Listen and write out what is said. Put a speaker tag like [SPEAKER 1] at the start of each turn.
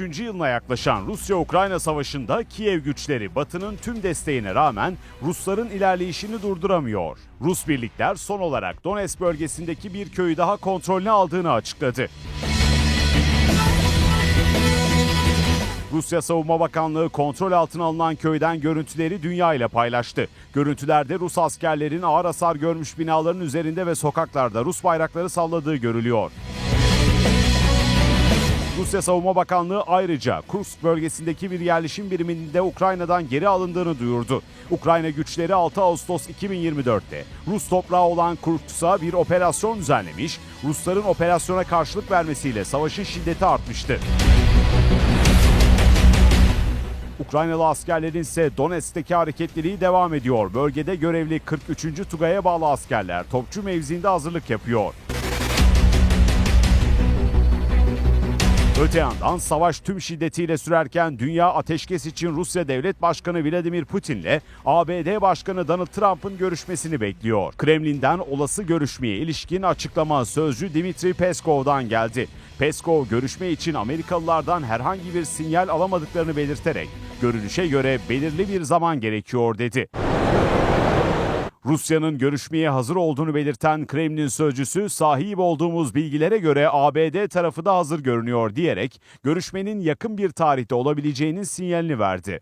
[SPEAKER 1] 3. yılına yaklaşan Rusya-Ukrayna savaşında Kiev güçleri Batı'nın tüm desteğine rağmen Rusların ilerleyişini durduramıyor. Rus birlikler son olarak Donetsk bölgesindeki bir köyü daha kontrolüne aldığını açıkladı. Rusya Savunma Bakanlığı kontrol altına alınan köyden görüntüleri dünya ile paylaştı. Görüntülerde Rus askerlerin ağır hasar görmüş binaların üzerinde ve sokaklarda Rus bayrakları salladığı görülüyor. Rusya Savunma Bakanlığı ayrıca Kursk bölgesindeki bir yerleşim biriminin de Ukrayna'dan geri alındığını duyurdu. Ukrayna güçleri 6 Ağustos 2024'te Rus toprağı olan Kursk'a bir operasyon düzenlemiş, Rusların operasyona karşılık vermesiyle savaşın şiddeti artmıştı. Ukraynalı askerlerin ise Donetsk'teki hareketliliği devam ediyor. Bölgede görevli 43. Tugay'a bağlı askerler topçu mevziinde hazırlık yapıyor. Öte yandan savaş tüm şiddetiyle sürerken dünya ateşkes için Rusya Devlet Başkanı Vladimir Putin'le ABD Başkanı Donald Trump'ın görüşmesini bekliyor. Kremlin'den olası görüşmeye ilişkin açıklama sözcü Dimitri Peskov'dan geldi. Peskov görüşme için Amerikalılardan herhangi bir sinyal alamadıklarını belirterek görünüşe göre belirli bir zaman gerekiyor dedi. Rusya'nın görüşmeye hazır olduğunu belirten Kremlin sözcüsü sahip olduğumuz bilgilere göre ABD tarafı da hazır görünüyor diyerek görüşmenin yakın bir tarihte olabileceğinin sinyalini verdi.